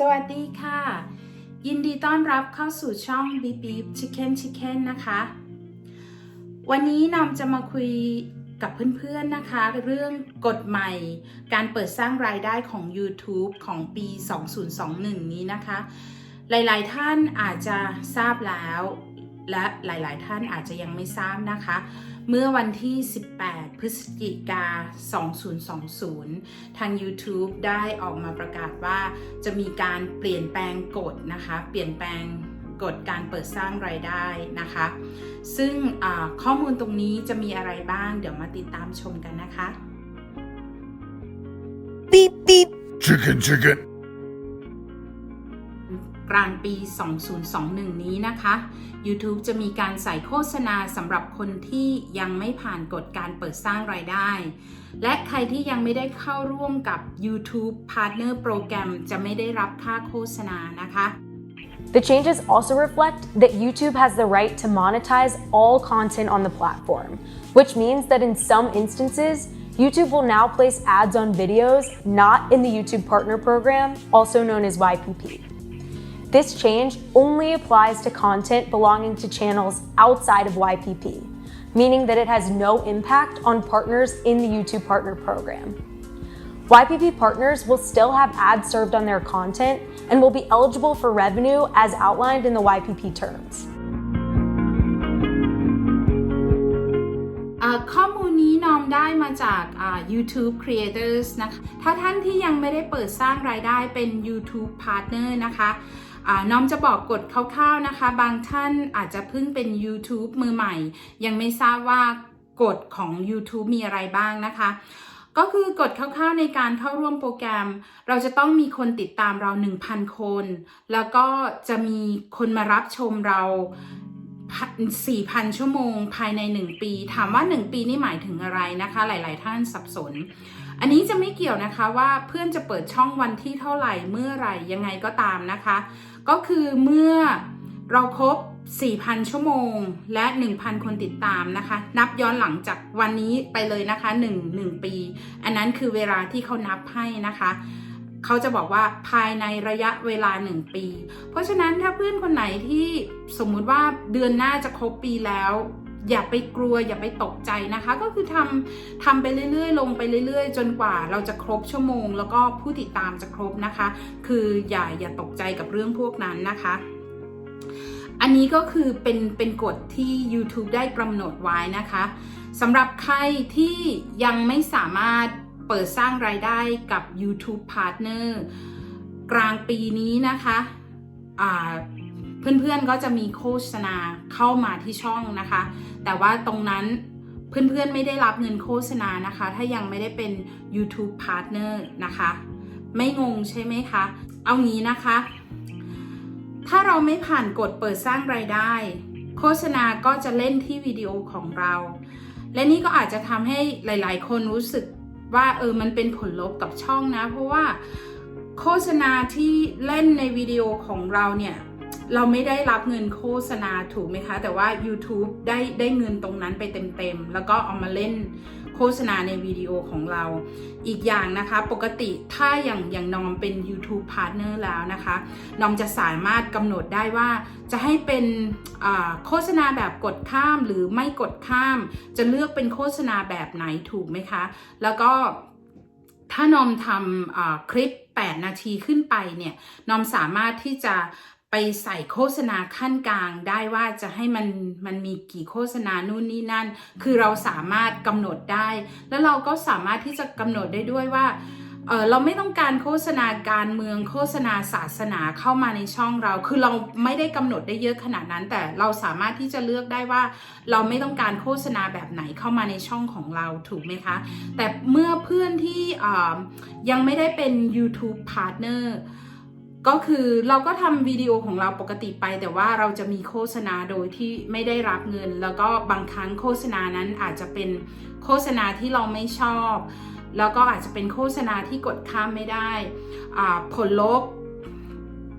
สวัสดีค่ะ ยินดีต้อนรับเข้าสู่ช่อง Beep Beep Chicken Chicken นะคะ วันนี้นอมจะมาคุยกับเพื่อนๆนะคะ เรื่องกฎใหม่การเปิดสร้างรายได้ของ YouTube ของปี 2021 นี้นะคะ หลายๆท่านอาจจะทราบแล้ว และหลายๆท่านอาจจะยังไม่ทราบนะคะ เมื่อวันที่ 18 พฤศจิกา 2020 ทาง YouTube ได้ออกมาประกาศว่าจะมีการเปลี่ยนแปลงกฎนะคะ เปลี่ยนแปลงกฎการเปิดสร้างรายได้นะคะ ซึ่งข้อมูลตรงนี้จะมีอะไรบ้าง เดี๋ยวมาติดตามชมกันนะคะ Beep beep. Chicken, chicken. กลางปี 2021 นี้นะคะ YouTube จะมีการใส่โฆษณาสำหรับคนที่ยังไม่ผ่านกฎการเปิดสร้างรายได้ และใครที่ยังไม่ได้เข้าร่วมกับ YouTube Partner Program จะไม่ได้รับค่าโฆษณานะคะ The changes also reflect that YouTube has the right to monetize all content on the platform, which means that in some instances, YouTube will now place ads on videos not in the YouTube Partner Program, also known as YPP. This change only applies to content belonging to channels outside of YPP, meaning that it has no impact on partners in the YouTube Partner Program. YPP partners will still have ads served on their content and will be eligible for revenue as outlined in the YPP terms. อ่าข้อมูลนี้นอมได้มาจากอ่า YouTube Creators นะคะ ถ้าท่านที่ยังไม่ได้เปิดสร้างรายได้เป็น YouTube Partner นะคะอ่า น้อมจะบอกกฎคร่าวๆนะคะ บางท่านอาจจะเพิ่งเป็น YouTube มือใหม่ ยังไม่ทราบว่ากฎของ YouTube มีอะไรบ้างนะคะ ก็คือกฎคร่าวๆในการเข้าร่วมโปรแกรม เราจะต้องมีคนติดตามเรา 1,000 คน แล้วก็จะมีคนมารับชมเรา4,000 ชั่วโมงภายใน 1 ปี ถามว่า 1 ปีนี่หมายถึงอะไรนะคะ หลาย ๆ ท่านสับสน อันนี้จะไม่เกี่ยวนะคะว่าเพื่อนจะเปิดช่องวันที่เท่าไหร่เมื่อไหร่ยังไงก็ตามนะคะ ก็คือเมื่อเราครบ 4,000 ชั่วโมง และ 1,000 คนติดตามนะคะ นับย้อนหลังจากวันนี้ไปเลยนะคะ 1 1 ปี อันนั้นคือเวลาที่เขานับให้นะคะเขาจะบอกว่าภายในระยะเวลา 1 ปี เพราะฉะนั้นถ้าเพื่อนคนไหนที่สมมุติว่าเดือนหน้าจะครบปีแล้ว อย่าไปกลัวอย่าไปตกใจนะคะ ก็คือทำทำไปเรื่อยๆ ลงไปเรื่อย ๆ จนกว่าเราจะครบชั่วโมง แล้วก็ผู้ติดตามจะครบนะคะ คืออย่าอย่าตกใจกับเรื่องพวกนั้นนะคะอันนี้ก็คือเป็นเป็นกฎที่ YouTube ได้กำหนดไว้นะคะสำหรับใครที่ยังไม่สามารถเปิดสร้างรายได้กับ YouTube Partner กลางปีนี้นะคะอ่า เพื่อนๆก็จะมีโฆษณาเข้ามาที่ช่องนะคะ แต่ว่าตรงนั้นเพื่อนๆไม่ได้รับเงินโฆษณานะคะ ถ้ายังไม่ได้เป็น YouTube Partner นะคะ ไม่งงใช่ไหมคะ เอางี้นะคะ ถ้าเราไม่ผ่านกฎเปิดสร้างรายได้ โฆษณาก็จะเล่นที่วิดีโอของเรา และนี่ก็อาจจะทำให้หลายๆ คนรู้สึกว่าเออมันเป็นผลลบกับช่องนะ เพราะว่าโฆษณาที่เล่นในวิดีโอของเราเนี่ย เราไม่ได้รับเงินโฆษณาถูกไหมคะ แต่ว่า YouTube ได้ได้เงินตรงนั้นไปเต็มๆ แล้วก็เอามาเล่นโฆษณาในวิดีโอของเรา อีกอย่างนะคะปกติถ้าอย่างอย่างนอมเป็น YouTube Partner แล้วนะคะนอมจะสามารถกำหนดได้ว่าจะให้เป็นโฆษณาแบบกดข้ามหรือไม่กดข้าม จะเลือกเป็นโฆษณาแบบไหนถูกไหมคะ แล้วก็ถ้านอมทำคลิป 8 นาทีขึ้นไปเนี่ยนอมสามารถที่จะ ไปใส่โฆษณาขั้นกลางได้ว่าจะให้มันมันมีกี่โฆษณานู่นนี่นั่น คือเราสามารถกำหนดได้ แล้วเราก็สามารถที่จะกำหนดได้ด้วยว่าเออเราไม่ต้องการโฆษณาการเมืองโฆษณาศาสนาเข้ามาในช่องเรา คือเราไม่ได้กำหนดได้เยอะขนาดนั้น แต่เราสามารถที่จะเลือกได้ว่า เราไม่ต้องการโฆษณาแบบไหนเข้ามาในช่องของเราถูกไหมคะ แต่เมื่อเพื่อนที่อ่ายังไม่ได้เป็น YouTube Partner ก็คือเราก็ทำวิดีโอของเราปกติไป แต่ว่าเราจะมีโฆษณาโดยที่ไม่ได้รับเงิน แล้วก็บางครั้งโฆษณานั้นอาจจะเป็นโฆษณาที่เราไม่ชอบ แล้วก็อาจจะเป็นโฆษณาที่กดข้ามไม่ได้ผลลบ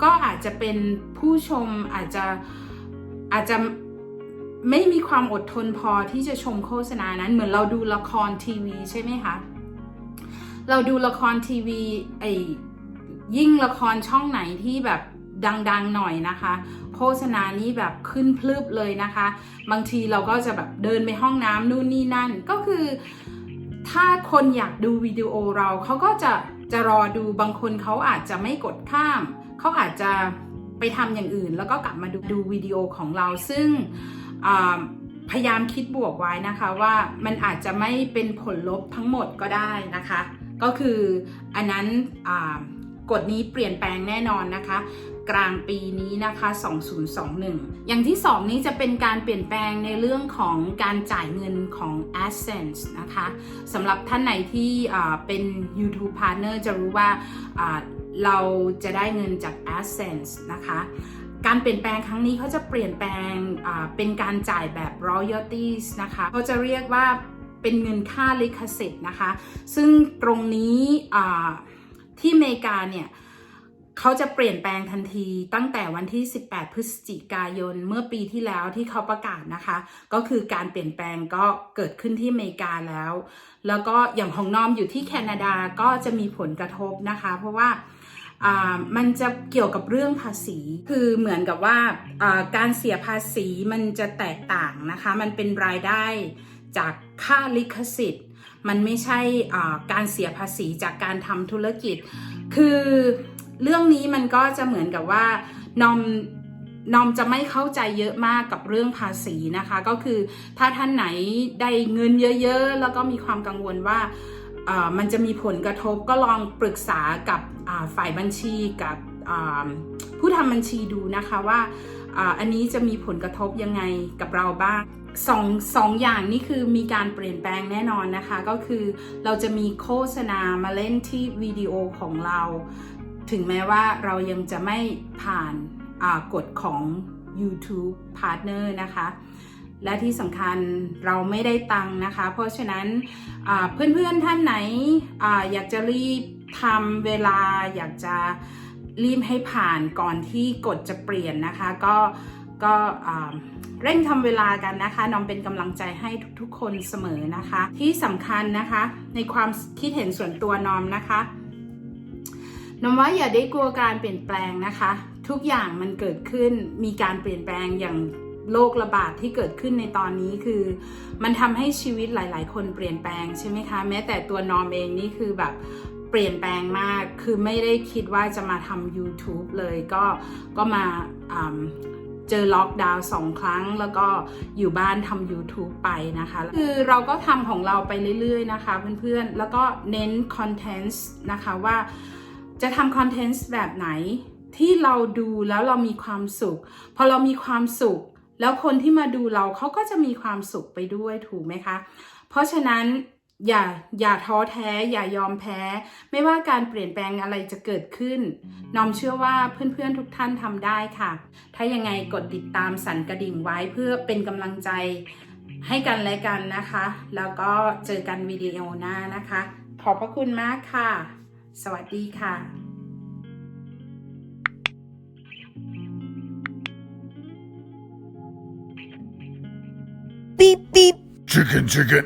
ก็อาจจะเป็นผู้ชมอาจจะอาจจะไม่มีความอดทนพอที่จะชมโฆษณานั้น เหมือนเราดูละครทีวีใช่ไหมคะเราดูละครทีวีไอ ยิ่งละครช่องไหนที่แบบดังๆหน่อยนะคะ โฆษณานี้แบบขึ้นพลึบเลยนะคะ บางทีเราก็จะแบบเดินไปห้องน้ำนู่นนี่นั่น ก็คือ ถ้าคนอยากดูวิดีโอเราเขาก็จะจะรอดูบางคนเขาอาจจะไม่กดข้าม เขาอาจจะไปทำอย่างอื่น แล้วก็กลับมาดูดูวิดีโอของเราซึ่งพยายามคิดบวกไว้นะคะว่ามันอาจจะไม่เป็นผลลบทั้งหมดก็ได้นะคะ ก็คืออันนั้นอ กฎนี้เปลี่ยนแปลงแน่นอนนะคะ กลางปีนี้นะคะ 2021 อย่างที่ 2 นี้จะเป็นการเปลี่ยนแปลงในเรื่องของการจ่ายเงินของ AdSense นะคะสำหรับท่านไหนที่เป็น YouTube Partner จะรู้ว่าเราจะได้เงินจาก AdSense นะคะการเปลี่ยนแปลงครั้งนี้เขาจะเปลี่ยนแปลงเป็นการจ่ายแบบ royalties นะคะเขาจะเรียกว่าเป็นเงินค่าลิขสิทธิ์นะคะ ซึ่งตรงนี้ ที่อเมริกาเนี่ยเขาจะเปลี่ยนแปลงทันทีตั้งแต่วันที่ 18 พฤศจิกายนเมื่อปีที่แล้วที่เขาประกาศนะคะ ก็คือการเปลี่ยนแปลงก็เกิดขึ้นที่อเมริกาแล้ว แล้วก็อย่างของนอมอยู่ที่แคนาดาก็จะมีผลกระทบนะคะ เพราะว่ามันจะเกี่ยวกับเรื่องภาษี คือเหมือนกับว่าอ่าการเสียภาษีมันจะแตกต่างนะคะ มันเป็นรายได้จากค่าลิขสิทธิ์ มันไม่ใช่การเสียภาษีจากการทำธุรกิจ คือเรื่องนี้มันก็จะเหมือนกับว่านอมนอมจะไม่เข้าใจเยอะมากกับเรื่องภาษีนะคะ ก็คือถ้าท่านไหนได้เงินเยอะๆ แล้วก็มีความกังวลว่ามันจะมีผลกระทบก็ลองปรึกษากับฝ่ายบัญชีกับผู้ทำบัญชีดูนะคะว่าอันนี้จะมีผลกระทบยังไงกับเราบ้าง สองสองอย่างนี่คือมีการเปลี่ยนแปลงแน่นอนนะคะ ก็คือเราจะมีโฆษณามาเล่นที่วิดีโอของเรา ถึงแม้ว่าเรายังจะไม่ผ่านกฎของ YouTube Partner นะคะ และที่สำคัญเราไม่ได้ตังค์นะคะ เพราะฉะนั้นอ่าเพื่อนๆท่านไหนออยากจะรีบทำเวลาอยากจะรีบให้ผ่านก่อนที่กฎจะเปลี่ยนนะคะ ก็ ก็เร่งทำเวลากันนะคะน้องเป็นกำลังใจให้ทุกๆ คนเสมอนะคะ ที่สำคัญนะคะ ในความคิดเห็นส่วนตัวนอมนะคะนอมว่าอย่าได้กลัวการเปลี่ยนแปลงนะคะ ทุกอย่างมันเกิดขึ้นมีการเปลี่ยนแปลงอย่างโรคระบาดที่เกิดขึ้นในตอนนี้คือ มันทำให้ชีวิตหลาย ๆ คนเปลี่ยนแปลงใช่ไหมคะแม้แต่ตัวนอมเองนี่คือแบบเปลี่ยนแปลงมาก คือไม่ได้คิดว่าจะมาทำ YouTube เลยก็ก็มา เจอล็อกดาวน์สองครั้ง แล้วก็อยู่บ้านทำ YouTube ไปนะคะ คือเราก็ทำของเราไปเรื่อยๆนะคะเพื่อนๆ แล้วก็เน้นคอนเทนต์นะคะว่าจะทำคอนเทนต์แบบไหนที่เราดูแล้วเรามีความสุข พอเรามีความสุข แล้วคนที่มาดูเราเขาก็จะมีความสุขไปด้วยถูกไหมคะ เพราะฉะนั้น อย่าอย่าท้อแท้อย่ายอมแพ้ ไม่ว่าการเปลี่ยนแปลงอะไรจะเกิดขึ้น น้อมเชื่อว่าเพื่อนๆทุกท่านทำได้ค่ะ ถ้ายังไงกดติดตามสั่นกระดิ่งไว้เพื่อเป็นกำลังใจให้กันและกันนะคะ แล้วก็เจอกันวิดีโอหน้านะคะ ขอบพระคุณมากค่ะ สวัสดีค่ะ Beep beep. Chicken, chicken.